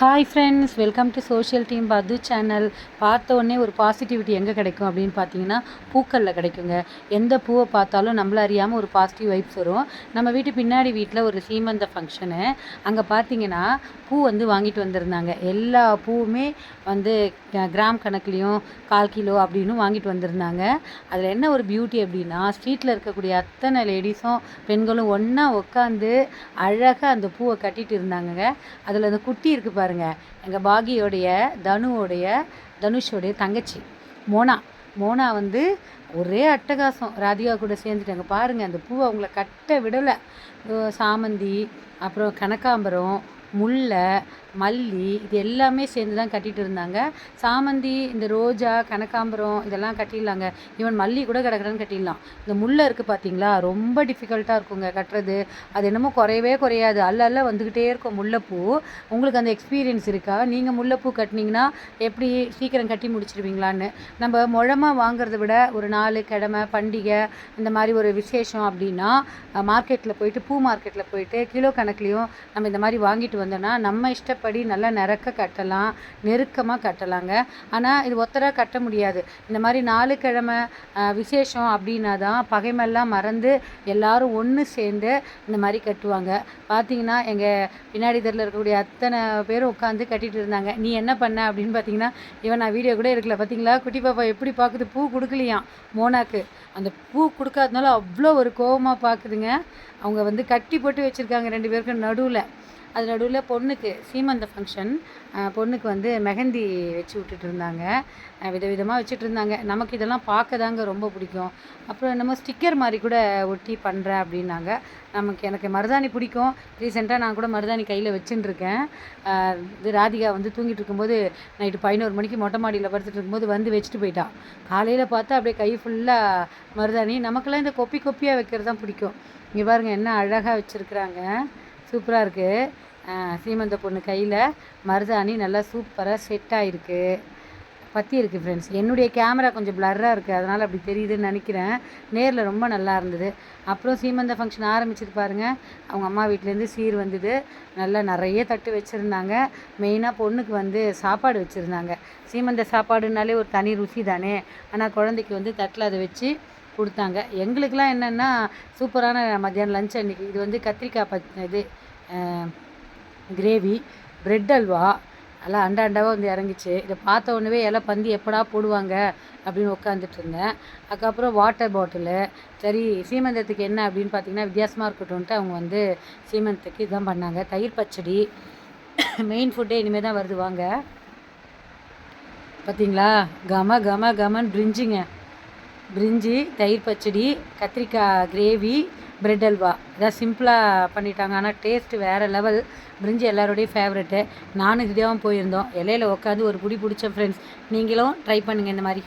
Hi friends welcome to social team பது channel பார்த்த உடனே ஒரு பாசிட்டிவிட்டி எங்கே கிடைக்கும் அப்படின்னு பார்த்தீங்கன்னா பூக்களில் கிடைக்குங்க. எந்த பூவை பார்த்தாலும் நம்மள அறியாமல் ஒரு பாசிட்டிவ் வைப்ஸ் வரும். நம்ம வீட்டு பின்னாடி வீட்டில் ஒரு சீமந்த ஃபங்க்ஷனு அங்கே பார்த்தீங்கன்னா பூ வந்து வாங்கிட்டு வந்திருந்தாங்க. எல்லா பூவுமே வந்து கிராம் கணக்குலேயும் கால் கிலோ அப்படின்னு வாங்கிட்டு வந்திருந்தாங்க. அதில் என்ன ஒரு பியூட்டி அப்படின்னா ஸ்ட்ரீட்டில் இருக்கக்கூடிய அத்தனை லேடிஸும் பெண்களும் ஒன்றா உட்காந்து அழகாக அந்த பூவை கட்டிட்டு இருந்தாங்கங்க. அதில் அந்த குட்டி இருக்குது பாருங்க. எங்கள் பாகியோடைய தனுவோடைய தனுஷோடைய தங்கச்சி மோனா. மோனா வந்து ஒரே அட்டகாசம். ராதிகா கூட சேர்ந்துட்டாங்க. பாருங்கள் அந்த பூவை அவங்கள கட்ட விடலை. சாமந்தி அப்புறம் கனகாம்பரம் முல்லை மல்லி இது எல்லாமே சேர்ந்து தான் கட்டிட்டு இருந்தாங்க. சாமந்தி இந்த ரோஜா கனகாம்பரம் இதெல்லாம் கட்டிடலாங்க. ஈவன் மல்லி கூட கிடக்குறன்னு கட்டிடலாம். இந்த முல்லை இருக்குது பார்த்தீங்களா ரொம்ப டிஃபிகல்ட்டாக இருக்குங்க கட்டுறது. அது என்னமோ குறையவே குறையாது. அல்ல அல்ல வந்துக்கிட்டே இருக்கும் முல்லைப்பூ. உங்களுக்கு அந்த எக்ஸ்பீரியன்ஸ் இருக்கா? நீங்கள் முல்லைப்பூ கட்டினீங்கன்னா எப்படி சீக்கிரம் கட்டி முடிச்சிருவீங்களான்னு. நம்ம முழமாக வாங்குறத விட ஒரு நாலு கிழமை பண்டிகை இந்த மாதிரி ஒரு விசேஷம் அப்படின்னா மார்க்கெட்டில் போயிட்டு பூ மார்க்கெட்டில் போயிட்டு கிலோ கணக்குலேயும் நம்ம இந்த மாதிரி வாங்கிட்டு வந்தோம்னா நம்ம படி நல்லா நிறக்க கட்டலாம் நெருக்கமாக கட்டலாங்க. ஆனால் இது ஒத்தராக கட்ட முடியாது. இந்த மாதிரி நாலு கிழமை விசேஷம் அப்படின்னா தான் பகைமெல்லாம் மறந்து எல்லாரும் ஒன்று சேர்ந்து இந்த மாதிரி கட்டுவாங்க. பார்த்தீங்கன்னா எங்கள் பின்னாடி தெருவில் இருக்கக்கூடிய அத்தனை பேரும் உட்காந்து கட்டிகிட்டு இருந்தாங்க. நீ என்ன பண்ண அப்படின்னு பார்த்தீங்கன்னா இவன் நான் வீடியோ கூட எடுக்கல. பார்த்தீங்களா குட்டி பாப்பா எப்படி பார்க்குது பூ கொடுக்கலையாம் மோனாக்கு. அந்த பூ கொடுக்காதனால அவ்வளோ ஒரு கோவமாக பார்க்குதுங்க அவங்க வந்து கட்டி போட்டு வச்சுருக்காங்க ரெண்டு பேருக்கும் நடுவில். அது நடுவில் பொண்ணுக்கு சீமந்த ஃபங்க்ஷன் பொண்ணுக்கு வந்து மெஹந்தி வச்சு விட்டுட்டு இருந்தாங்க விதவிதமாக வச்சுட்டு இருந்தாங்க நமக்கு இதெல்லாம் பார்க்க தாங்க ரொம்ப பிடிக்கும். அப்புறம் என்னமோ ஸ்டிக்கர் மாதிரி கூட ஒட்டி பண்ணுறேன் அப்படின்னாங்க. நமக்கு எனக்கு மருதாணி பிடிக்கும். ரீசெண்டாக நான் கூட மருதாணி கையில் வச்சுட்டுருக்கேன். இது ராதிகா வந்து தூங்கிட்டு இருக்கும்போது நைட்டு பதினோரு மணிக்கு மொட்டை மாடியில் படுத்துட்டு இருக்கும்போது வந்து வச்சுட்டு போயிட்டா. காலையில் பார்த்தா அப்படியே கை ஃபுல்லாக மருதாணி. நமக்கெல்லாம் இந்த கொப்பி கொப்பியாக வைக்கிறது தான் பிடிக்கும். இங்கே பாருங்கள் என்ன அழகாக வச்சுருக்குறாங்க. சூப்பராக இருக்குது சீமந்த பொண்ணு கையில். மருதாணி நல்லா சூப்பராக செட் ஆகிருக்கு பற்றி இருக்குது ஃப்ரெண்ட்ஸ் என்னுடைய கேமரா கொஞ்சம் பிளர்ராக இருக்குது அதனால் அப்படி தெரியுதுன்னு நினைக்கிறேன். நேரில் ரொம்ப நல்லா இருந்தது. அப்புறம் சீமந்த ஃபங்க்ஷன் ஆரம்பிச்சிட்டு பாருங்கள் அவங்க அம்மா வீட்டிலேருந்து சீர் வந்தது. நல்லா நிறைய தட்டு வச்சுருந்தாங்க. மெயினாக பொண்ணுக்கு வந்து சாப்பாடு வச்சுருந்தாங்க. சீமந்த சாப்பாடுனாலே ஒரு தனி ருசி தானே ஆனால் குழந்தைக்கு வந்து தட்டில் அதை வச்சு கொடுத்தாங்க. எங்களுக்கெலாம் என்னென்னா சூப்பரான மத்தியானம் லஞ்ச் அன்னைக்கு. இது வந்து கத்திரிக்காய் பத் இது கிரேவி பிரெட் அல்வா. எல்லாம் அண்டா அண்டாவாக வந்து இறங்கிச்சு. இதை பார்த்த உடனே எல்லாம் பந்தி எப்படா போடுவாங்க அப்படின்னு உட்காந்துட்டு இருந்தேன். அதுக்கப்புறம் வாட்டர் பாட்டிலு சரி சீமந்தத்துக்கு என்ன அப்படின்னு பார்த்தீங்கன்னா வித்தியாசமாக இருக்கட்டும்ன்ட்டு அவங்க வந்து சீமந்தத்துக்கு இதான் பண்ணாங்க. தயிர் பச்சடி மெயின் ஃபுட்டே இனிமேல் தான் வருது வாங்க. பார்த்தீங்களா? கம கம கமன் பிரிஞ்சிங்க பிரிஞ்சி தயிர் பச்சடி கத்திரிக்காய் கிரேவி பிரெட் அல்வா. இதான் சிம்பிளாக பண்ணிட்டாங்க. ஆனால் டேஸ்ட்டு வேறு லெவல் பிரிஞ்சி எல்லாரோடைய ஃபேவரெட்டு நானும் ஹிடியாவும் போயிருந்தோம். இலையில உட்காந்து ஒரு குடி பிடிச்ச ஃப்ரெண்ட்ஸ் நீங்களும் ட்ரை பண்ணுங்கள் இந்த மாதிரி.